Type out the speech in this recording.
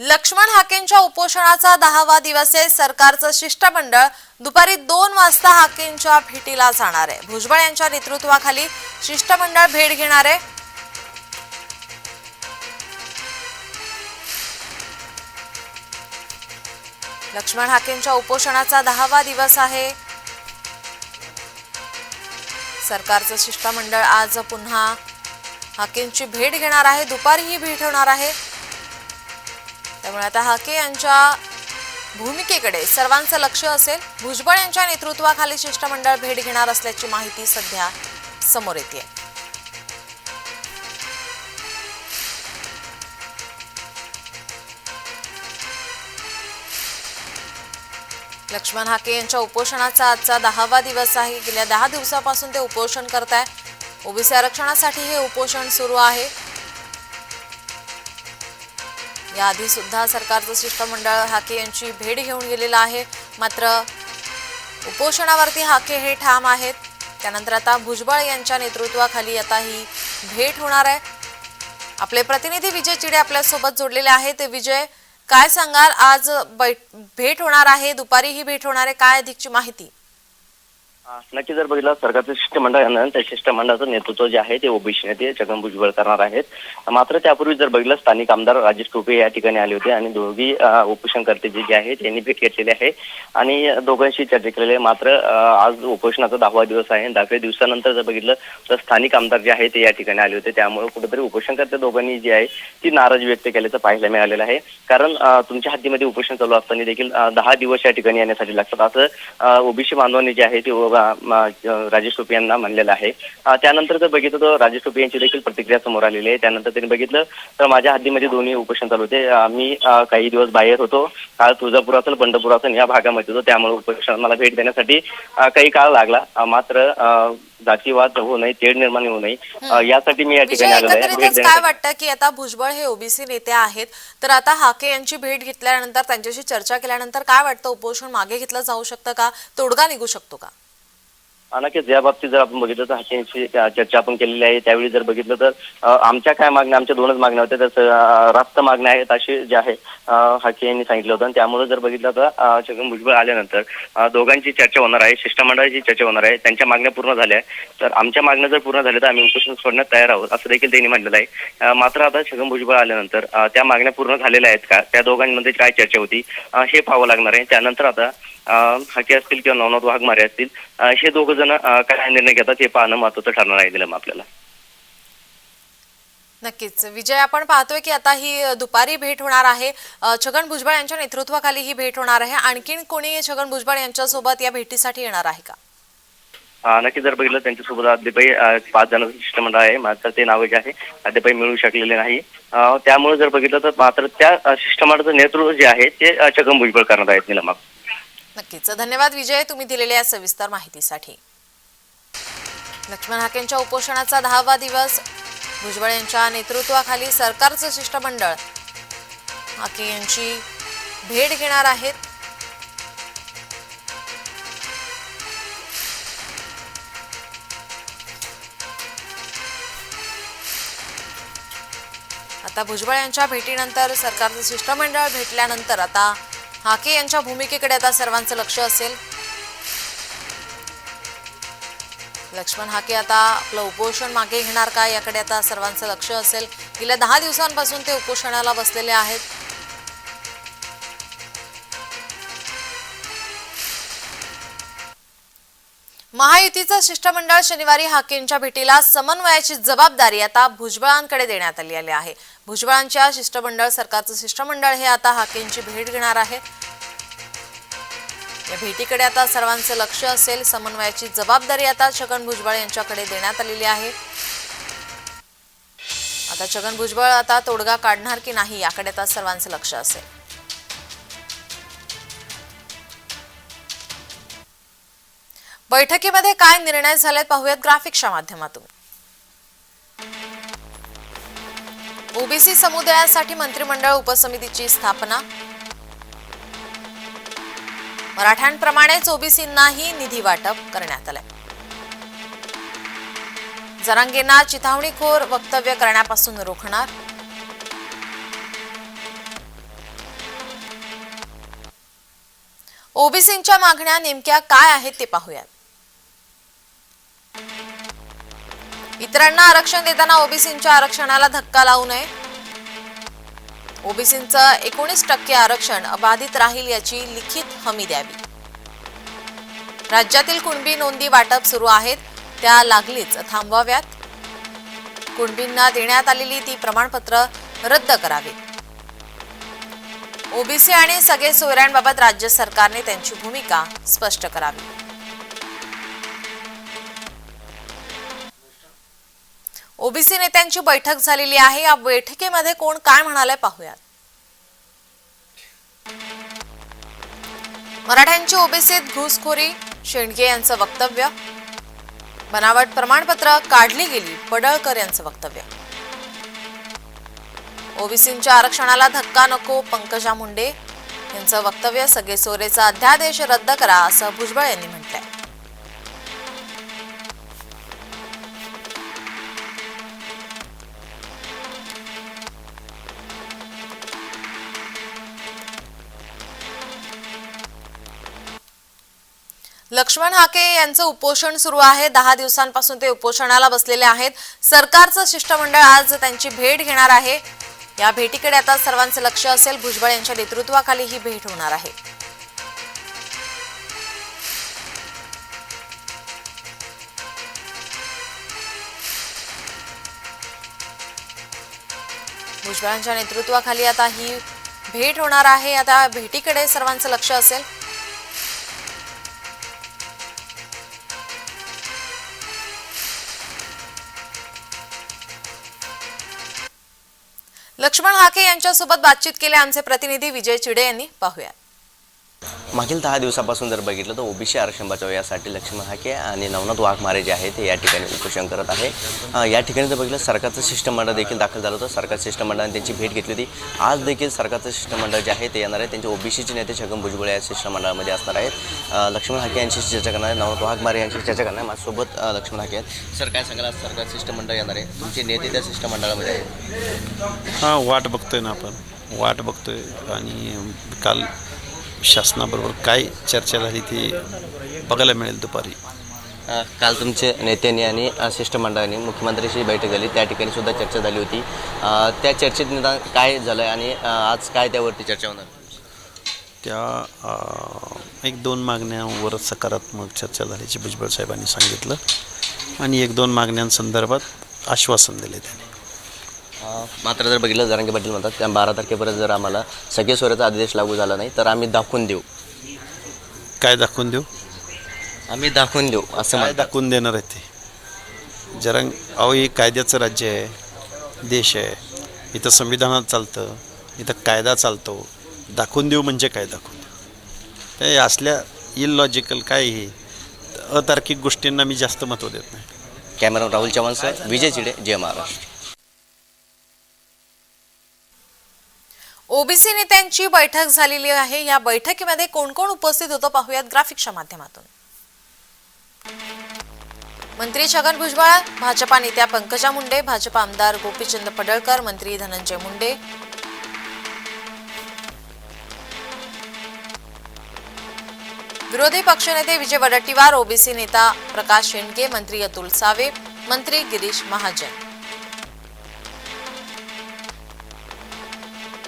लक्ष्मण हाकेंच्या उपोषणाचा दहावा दिवस आहे. सरकारचं शिष्टमंडळ दुपारी दोन वाजता हाकेंच्या भेटीला जाणार आहे. भुजबळ यांच्या नेतृत्वाखाली शिष्टमंडळ भेट घेणार आहे. लक्ष्मण हाकेंच्या उपोषणाचा दहावा दिवस आहे. सरकारचं शिष्टमंडळ आज पुन्हा हाकेंची भेट घेणार आहे. दुपारी ही भेट होणार आहे. त्यामुळे आता हाके यांच्या भूमिकेकडे सर्वांचं लक्ष असेल. भुजबळ यांच्या नेतृत्वाखाली शिष्टमंडळ भेट घेणार असल्याची माहिती सध्या समोर येते लक्ष्मण हाके यांच्या उपोषणाचा आजचा दहावा दिवस आहे. गेल्या दहा दिवसापासून ते उपोषण करत आहे ओबीसी आरक्षणासाठी हे उपोषण सुरू आहे. याआधी सुद्धा सरकारचं शिष्टमंडळ हाके यांची भेट घेऊन गेलेलं आहे. मात्र उपोषणावरती हाके हे ठाम आहेत. त्यानंतर आता भुजबळ यांच्या नेतृत्वाखाली आता ही भेट होणार आहे. आपले प्रतिनिधी विजय चिडे आपल्यासोबत जोडलेले आहेत. विजय काय सांगाल? आज भेट होणार आहे. दुपारी ही भेट होणार आहे. काय अधिकची माहिती? नक्की जर बघितलं सरकारचं शिष्टमंडळ त्या शिष्टमंडळाचं नेतृत्व जे आहे ते ओबीसी नेते छगन भुजबळ करणार आहेत. मात्र त्यापूर्वी जर बघितलं स्थानिक आमदार राजेश टोपे या ठिकाणी आले होते आणि दोघी उपोषणकर्ते जे जे आहेत त्यांनी भेट घेतलेली आहे. आणि दोघांशी चर्चा केलेली आहे. मात्र आज उपोषणाचा दहावा दिवस आहे दहाव्या दिवसानंतर जर बघितलं तर स्थानिक आमदार जे आहे ते या ठिकाणी आले होते. त्यामुळे कुठेतरी उपोषणकर्ते दोघांनी जी आहे ती नाराज व्यक्त केल्याचं पाहायला मिळालेलं आहे. कारण तुमच्या हद्दीमध्ये उपोषण चालू असताना देखील दहा दिवस या ठिकाणी येण्यासाठी लागतात. असं ओबीसी बांधवांनी जे आहे ते अ, राजेश टोपे यांना म्हणलेलं आहे. त्यानंतर जर बघितलं तर राजेश टोपे यांची देखील प्रतिक्रिया समोर आलेली आहे. त्यानंतर त्यांनी बघितलं तर माझ्या हद्दीमध्ये दोन्ही उपोषण चालू होते. मी काही दिवस बाहेर होतो. काल तुळजापूर असेल पंढरपूर असेल या भागामध्ये होतो. त्यामुळे उपोषण मला भेट देण्यासाठी काही काळ लागला. मात्र जातीवाद होऊ नये तेढ निर्माण होऊ नये यासाठी मी या ठिकाणी आलेलो आहे. काय वाटतं की आता भुजबळ हे ओबीसी नेते आहेत? तर आता हाके यांची भेट घेतल्यानंतर त्यांच्याशी चर्चा केल्यानंतर काय वाटतं? उपोषण मागे घेतलं जाऊ शकतं का? तोडगा निघू शकतो का? आणि नक्कीच या बाबतीत जर आपण बघितलं तर हाकेंची चर्चा आपण केलेली आहे. त्यावेळी जर बघितलं तर आमच्या काय मागण्या आमच्या दोनच मागण्या होत्या. तर रास्त मागण्या आहेत अशी जे आहे अ, हाके यांनी सांगितलं होतं. आणि त्यामुळे जर बघितलं तर छगन भुजबळ आल्यानंतर दोघांची चर्चा होणार आहे. शिष्टमंडळाची चर्चा होणार आहे. त्यांच्या मागण्या पूर्ण झाल्या आहेत. तर आमच्या मागण्या जर पूर्ण झाल्या तर आम्ही उपोषण सोडण्यात तयार आहोत असं देखील त्यांनी म्हटलेलं आहे. मात्र आता छगन भुजबळ आल्यानंतर त्या मागण्या पूर्ण झालेल्या आहेत का? त्या दोघांमध्ये काय चर्चा होती? हे पाहावं लागणार आहे. त्यानंतर आता हाके असतील किंवा नवनाथ वाघमारे असतील हे दोघ जण काय निर्णय घेतात हे पाहणं महत्वाचं ठरणार आहे दिलं आपल्याला. नक्कीच. विजय आपण पाहतोय की आता ही दुपारी भेट होणार आहे. छगन भुजबळ यांच्या नेतृत्वाखाली ही भेट होणार आहे. आणखीन कोणी छगन भुजबळ यांच्यासोबत या भेटीसाठी येणार आहे का? नक्की जर बघितलं त्यांच्यासोबत अद्यापही पाच जणांचं शिष्टमंडळ आहे. मात्र ते नाव जे आहे अद्यापही मिळू शकलेले नाही. त्यामुळे जर बघितलं तर मात्र त्या शिष्टमंडळाचं नेतृत्व जे आहे ते छगन भुजबळ करणार आहेत निलम नक्कीच. धन्यवाद विजय तुम्ही दिलेल्या या सविस्तर माहितीसाठी. लक्ष्मण हाकेंच्या उपोषणाचा दहावा दिवस. भुजबळ यांच्या नेतृत्वाखाली सरकारचं शिष्टमंडळ. हाके यांची भेट घेणार आहेत. आता भुजबळ यांच्या भेटीनंतर सरकारचं शिष्टमंडळ भेटल्यानंतर आता हाके यांच्या भूमिकेकडे आता सर्वांचं लक्ष असेल. लक्ष्मण हाके आता आपलं उपोषण मागे घेणार का याकडे आता सर्वांचं लक्ष असेल. गेल्या दहा दिवसांपासून ते उपोषणाला बसलेले आहेत. महायुतीचं शिष्टमंडळ शनिवारी हाकेंच्या भेटीला समन्वयाची जबाबदारी आता भुजबळांकडे देण्यात आली आहे. भुजबळांच्या शिष्टमंडळ सरकारचं शिष्टमंडळ हे आता हाकेंची भेट घेणार आहे. या भेटीकडे आता सर्वांचं लक्ष असेल. समन्वयाची जबाबदारी आता छगन भुजबळ यांच्याकडे देण्यात आलेली आहे. आता छगन भुजबळ आता तोडगा काढणार की नाही याकडे आता सर्वांचं लक्ष असेल. बैठकीमध्ये काय निर्णय झालेत पाहूयात ग्राफिक्सच्या माध्यमातून. ओबीसी समुदायासाठी मंत्रिमंडळ उपसमितीची स्थापना. मराठ्यांप्रमाणेच ओबीसींनाही निधी वाटप करण्यात आलंय. जरांगेंना चिथावणीखोर वक्तव्य करण्यापासून रोखणार. ओबीसींच्या मागण्या नेमक्या काय आहेत ते पाहूयात. इतरांना आरक्षण देताना ओबीसींच्या आरक्षणाला धक्का लावू नये. ओबीसींचं एकोणीस टक्के आरक्षण अबाधित राहील याची लिखित हमी द्यावी. राज्यातील कुणबी नोंदी वाटप सुरू आहेत त्या लागलीच थांबवाव्यात. कुणबींना देण्यात आलेली ती प्रमाणपत्र रद्द करावी. ओबीसी आणि सगळे सोयऱ्यांबाबत राज्य सरकारने त्यांची भूमिका स्पष्ट करावी. ओबीसी नेत्यांची बैठक झालेली आहे. या बैठकीमध्ये कोण काय म्हणाले पाहूयात. मराठ्यांची ओबीसीत घुसखोरी शेंडगे यांचं वक्तव्य. बनावट प्रमाणपत्र काढली गेली पडळकर यांचं वक्तव्य. ओबीसींच्या आरक्षणाला धक्का नको पंकजा मुंडे यांचं वक्तव्य. सगळे सोरेचा अध्यादेश रद्द करा असं भुजबळ यांनी म्हटलंय. लक्ष्मण हाके यांचं उपोषण सुरू आहे. दहा दिवसांपासून ते उपोषणाला बसलेले आहेत. सरकारचं शिष्टमंडळ आज त्यांची भेट घेणार आहे. या भेटीकडे आता सर्वांचं लक्ष असेल. भुजबळ यांच्या नेतृत्वाखाली ही भेट होणार आहे. भुजबळांच्या नेतृत्वाखाली आता ही भेट होणार आहे. आता भेटीकडे सर्वांचं लक्ष असेल. लक्ष्मण हाके यांच्यासोबत बातचीत केल्या आमचे प्रतिनिधी विजय चिडे यांनी. पाहूया मागील दहा दिवसापासून जर बघितलं तर ओबीसी आरक्षण बचाव यासाठी लक्ष्मण हाके आणि नवनाथ वाघमारे जे आहेत ते या ठिकाणी उपोषण करत आहे. या ठिकाणी जर बघितलं सरकारचं शिष्टमंडळ देखील दाखल झालं होतं. सरकार शिष्टमंडळाने त्यांची भेट घेतली होती. आज देखील सरकारचं शिष्टमंडळ जे आहे ते येणार आहे. त्यांचे ओबीसीचे नेते छगन भुजबळ या शिष्टमंडळामध्ये असणार आहेत. लक्ष्मण हाके यांची चर्चा करणार आहे. नवनाथ वाघमारे यांची चर्चा करणार आहे. माझ्यासोबत लक्ष्मण हाके आहेत. सर काय सांगाल? आज सरकार शिष्टमंडळ येणार आहे. तुमचे नेते त्या शिष्टमंडळामध्ये आहेत. हां वाट बघतोय ना आपण. वाट बघतोय आणि काल शासनाबरोबर काय चर्चा झाली ती बघायला मिळेल दुपारी. अ, काल तुमचे नेत्यांनी आणि अ, शिष्टमंडळाने मुख्यमंत्र्यांची बैठक झाली. त्या ठिकाणी सुद्धा चर्चा झाली होती. अ, त्या चर्चेत निदान काय झालं आणि अ, आज काय त्यावरती चर्चा होणार? त्या अं, एक दोन मागण्यांवर सकारात्मक चर्चा झाल्याचे भुजबळ साहेबांनी सांगितलं. आणि एक दोन मागण्यांसंदर्भात आश्वासन दिले त्यांनी. मात्र जर बघितलं जरांगे पाटील म्हणतात त्या बारा तारखेपर्यंत जर आम्हाला सगळे सोयऱ्याचा आदेश लागू झाला नाही तर आम्ही दाखवून देऊ. काय दाखवून देऊ? आम्ही दाखवून देऊ असं काय म्हणतात. दाखवून देणार आहे ते? जरंग अहो हे कायद्याचं राज्य आहे देश आहे. इथं संविधानात चालतं इथं कायदा चालतो. दाखवून देऊ म्हणजे काय दाखवून देऊ? ते असल्या इलॉजिकल काय हे? अतार्किक गोष्टींना मी जास्त महत्त्व देत नाही. कॅमेरा राहुल चव्हाण सर विजय चिडे जय महाराष्ट्र. ओबीसी नेत्यांची बैठक झालेली आहे. या बैठकीमध्ये कोण कोण उपस्थित होतं पाहूयात ग्राफिक्सच्या माध्यमातून. मंत्री छगन भुजबळ भाजपा नेत्या पंकजा मुंडे भाजपा आमदार गोपीचंद पडळकर मंत्री धनंजय मुंडे. विरोधी पक्षनेते विजय वडट्टीवार ओबीसी नेता प्रकाश शेंडगे मंत्री अतुल सावे मंत्री गिरीश महाजन.